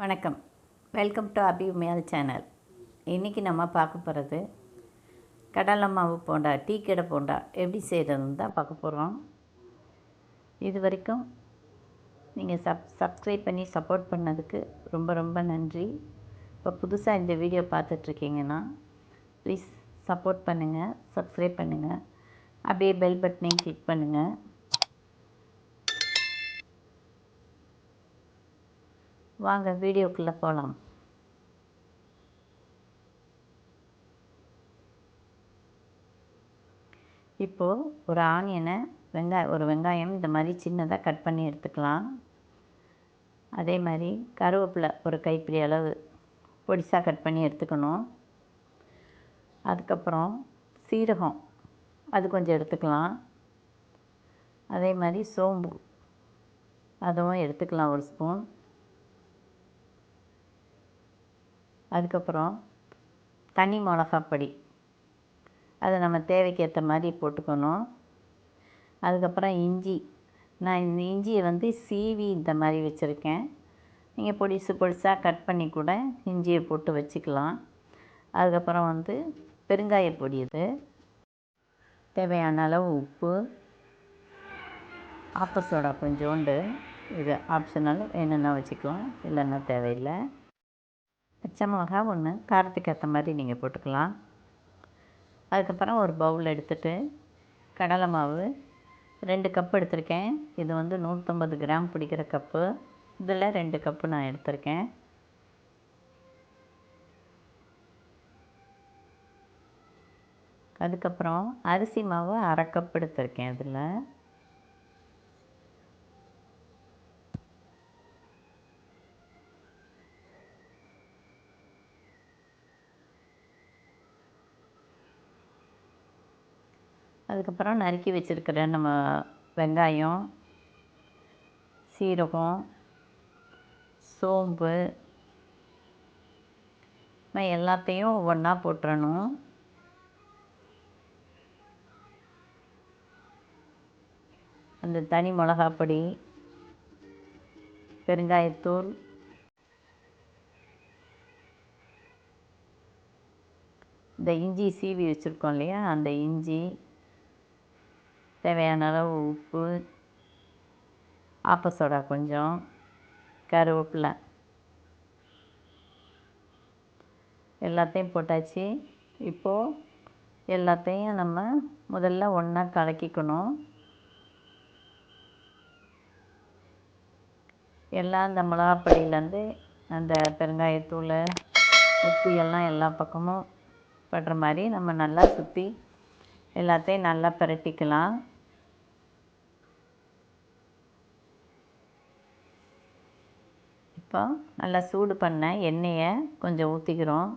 வணக்கம். Welcome to Abhi Umaiyal channel இன்றைக்கி நம்ம பார்க்க போகிறது கடலை மாவு போண்டா டீ கடை போண்டா எப்படி செய்கிறதுன்னு தான் பார்க்க போகிறோம் இது வரைக்கும் நீங்கள் சப் சப்ஸ்கிரைப் பண்ணி சப்போர்ட் பண்ணதுக்கு ரொம்ப ரொம்ப நன்றி. இப்போ புதுசாக இந்த வீடியோ பார்த்துட்ருக்கீங்கன்னா ப்ளீஸ் சப்போர்ட் பண்ணுங்கள் சப்ஸ்கிரைப் பண்ணுங்கள் அப்படியே பெல் பட்டனையும் கிளிக் பண்ணுங்கள் வாங்க வீடியோக்குள்ளே போகலாம் இப்போது ஒரு ஆனியனை வெங்காயம் ஒரு வெங்காயம் இந்த மாதிரி சின்னதாக கட் பண்ணி எடுத்துக்கலாம். அதே மாதிரி கருவேப்பிலை ஒரு கைப்பிடி அளவு பொடிசாக கட் பண்ணி எடுத்துக்கணும். அதுக்கப்புறம் சீரகம் அது கொஞ்சம் எடுத்துக்கலாம். அதே மாதிரி சோம்பு அதுவும் எடுத்துக்கலாம் ஒரு ஸ்பூன். அதுக்கப்புறம் தனி மிளகாப்பொடி. அதை நம்ம தேவைக்கு ஏற்ற மாதிரி போட்டுக்கணும். அதுக்கப்புறம் இஞ்சி. நான் இந்த இஞ்சியை வந்து சீவி இந்த மாதிரி வச்சுருக்கேன். நீங்கள் பொடிசு பொடிசாக கட் பண்ணி கூட இஞ்சியை போட்டு வச்சுக்கலாம். அதுக்கப்புறம் வந்து பெருங்காய பொடி இது. தேவையான அளவு உப்பு. ஆப்ப சோடா கொஞ்சோண்டு. இது ஆப்ஷனல். என்னென்ன வச்சுக்கலாம். இல்லைன்னா தேவையில்லை. பச்சை மிளகா ஒன்று காரத்துக்கு ஏற்ற மாதிரி நீங்கள் போட்டுக்கலாம். அதுக்கப்புறம் ஒரு பவுல் எடுத்துகிட்டு கடலை மாவு ரெண்டு கப் எடுத்திருக்கேன். இது வந்து நூற்றம்பது கிராம் பிடிக்கிற கப்பு. இதில் ரெண்டு கப்பு நான் எடுத்திருக்கேன். அதுக்கப்புறம் அரிசி மாவு அரை கப் எடுத்திருக்கேன் இதில். அதுக்கப்புறம் நறுக்கி வச்சுருக்கிற நம்ம வெங்காயம் சீரகம் சோம்பு நான் எல்லாத்தையும் ஒன்றா போட்டுறணும். அந்த தனி மிளகாப்பொடி பெருங்காயத்தூள் இந்த இஞ்சி சீவி வச்சுருக்கோம் இல்லையா? அந்த இஞ்சி தேவையான அளவு உப்பு ஆப்ப சோடா கொஞ்சம் கருவேப்பில. எல்லாத்தையும் போட்டாச்சு. இப்போது எல்லாத்தையும் நம்ம முதல்ல ஒன்றா கலக்கிக்கணும். எல்லாம் அந்த மிளகாப்பொடியிலேருந்து அந்த பெருங்காயத்தூள் உப்பு எல்லாம் எல்லா பக்கமும் படுற மாதிரி நம்ம நல்லா சுற்றி எல்லாத்தையும் நல்லா பிரட்டிக்கலாம். இப்போ நல்லா சூடு பண்ண எண்ணெயை கொஞ்சம் ஊற்றிக்கிறோம்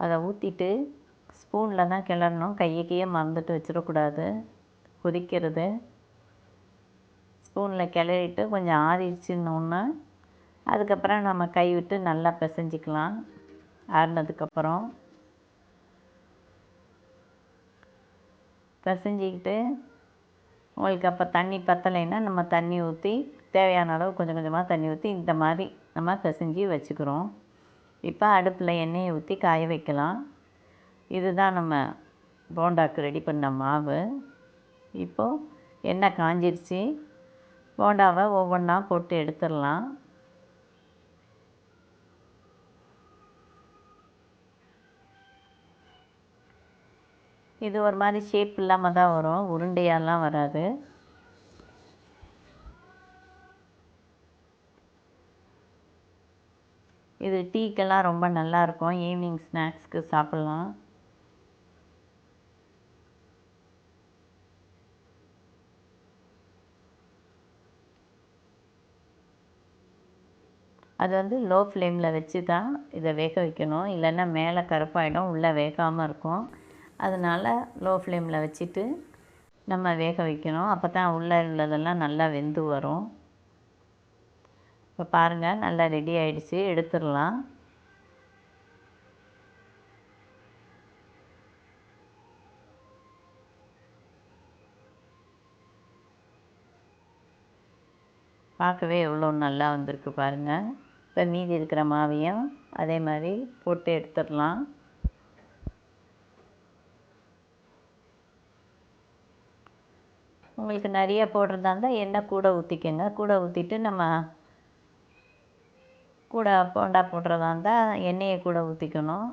அதை ஊற்றிட்டு ஸ்பூனில் தான் கிளறணும். கையை கையை மறந்துட்டு வச்சிடக்கூடாது. கொதிக்கிறது. ஸ்பூனில் கிளறிட்டு கொஞ்சம் ஆறிடுச்சுன்னொன்னே அதுக்கப்புறம் நம்ம கை விட்டு நல்லா பிசைஞ்சிக்கலாம். ஆறினதுக்கப்புறம் பிசைஞ்சிக்கிட்டு உங்களுக்கு அப்போ தண்ணி பத்தலைன்னா நம்ம தண்ணி ஊற்றி தேவையான அளவு கொஞ்சம் கொஞ்சமாக தண்ணி ஊற்றி இந்த மாதிரி நம்ம பிசைஞ்சி வச்சுக்கிறோம். இப்போ அடுப்பில் எண்ணெயை ஊற்றி காய வைக்கலாம். இதுதான் நம்ம போண்டாக்கு ரெடி பண்ண மாவு. இப்போது எண்ணெய் காஞ்சிருச்சு. போண்டாவை ஒவ்வொன்றா போட்டு எடுத்துடலாம். இது ஒரு மாதிரி ஷேப் இல்லாமல் தான் வரும். உருண்டையாலாம் வராது. இது டீக்கெல்லாம் ரொம்ப நல்லாயிருக்கும் ஈவினிங் ஸ்நாக்ஸ்க்கு சாப்பிட்லாம். அது வந்து லோ ஃப்ளேமில் வச்சு தான் இதை வேக வைக்கணும். இல்லைன்னா மேலே கருப்பாயிடும் உள்ளே வேகாமல் இருக்கும். அதனால் லோ ஃப்ளேமில் வச்சுட்டு நம்ம வேக வைக்கணும். அப்போ தான் உள்ளே உள்ளதெல்லாம் நல்லா வெந்து வரும். இப்போ பாருங்கள் நல்லா ரெடி ஆகிடுச்சி எடுத்துடலாம். பார்க்கவே எவ்வளோ நல்லா வந்திருக்கு பாருங்கள் இப்போ மீதி இருக்கிற மாவையும் அதே மாதிரி போட்டு எடுத்துடலாம். உங்களுக்கு நிறைய போடுறதா இருந்தால் எண்ணெய் கூட ஊற்றிக்கோங்க கூட ஊற்றிட்டு நம்ம கூட போண்டா போடுறதா இருந்தால் எண்ணெயை கூட ஊற்றிக்கணும்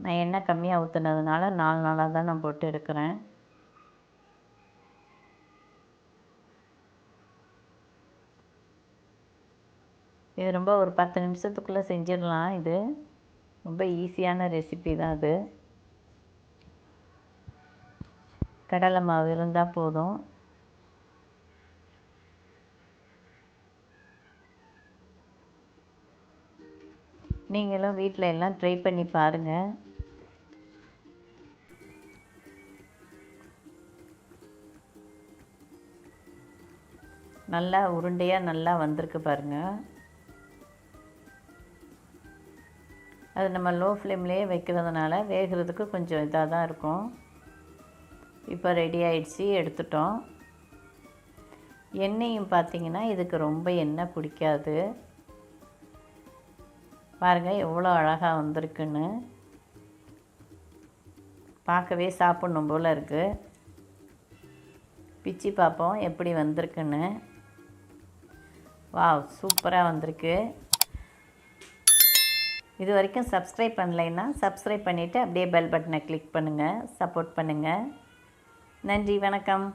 நான் எண்ணெய் கம்மியாக ஊற்றுனதுனால நாலு நாளாக தான் நான் போட்டு எடுக்கிறேன் இது ரொம்ப ஒரு பத்து நிமிஷத்துக்குள்ளே செஞ்சிடலாம் இது. ரொம்ப ஈஸியான ரெசிபி தான் அது. கடலை மாவு இருந்தால் போதும். நீங்களும் வீட்டில் எல்லாம் ட்ரை பண்ணி பாருங்கள் நல்லா உருண்டையாக நல்லா வந்திருக்கு பாருங்கள் அது நம்ம லோ ஃப்ளேம்லேயே வைக்கிறதுனால வேகிறதுக்கு கொஞ்சம் இதாக தான் இருக்கும். இப்போ ரெடி ஆயிடுச்சு எடுத்துட்டோம். எண்ணெயும் பார்த்தீங்கன்னா இதுக்கு ரொம்ப எண்ணெய் பிடிக்காது. பாருங்கள் எவ்வளோ அழகாக வந்திருக்குன்னு. பார்க்கவே சாப்பிட்ணும் போல் இருக்குது பிச்சு பார்ப்போம் எப்படி வந்திருக்குன்னு. வாவ் சூப்பராக வந்திருக்கு. இது வரைக்கும் சப்ஸ்கிரைப் பண்ணலைன்னா சப்ஸ்கிரைப் பண்ணிவிட்டு அப்படியே பெல் பட்டனை கிளிக் பண்ணுங்கள் சப்போர்ட் பண்ணுங்கள் நன்றி வணக்கம்.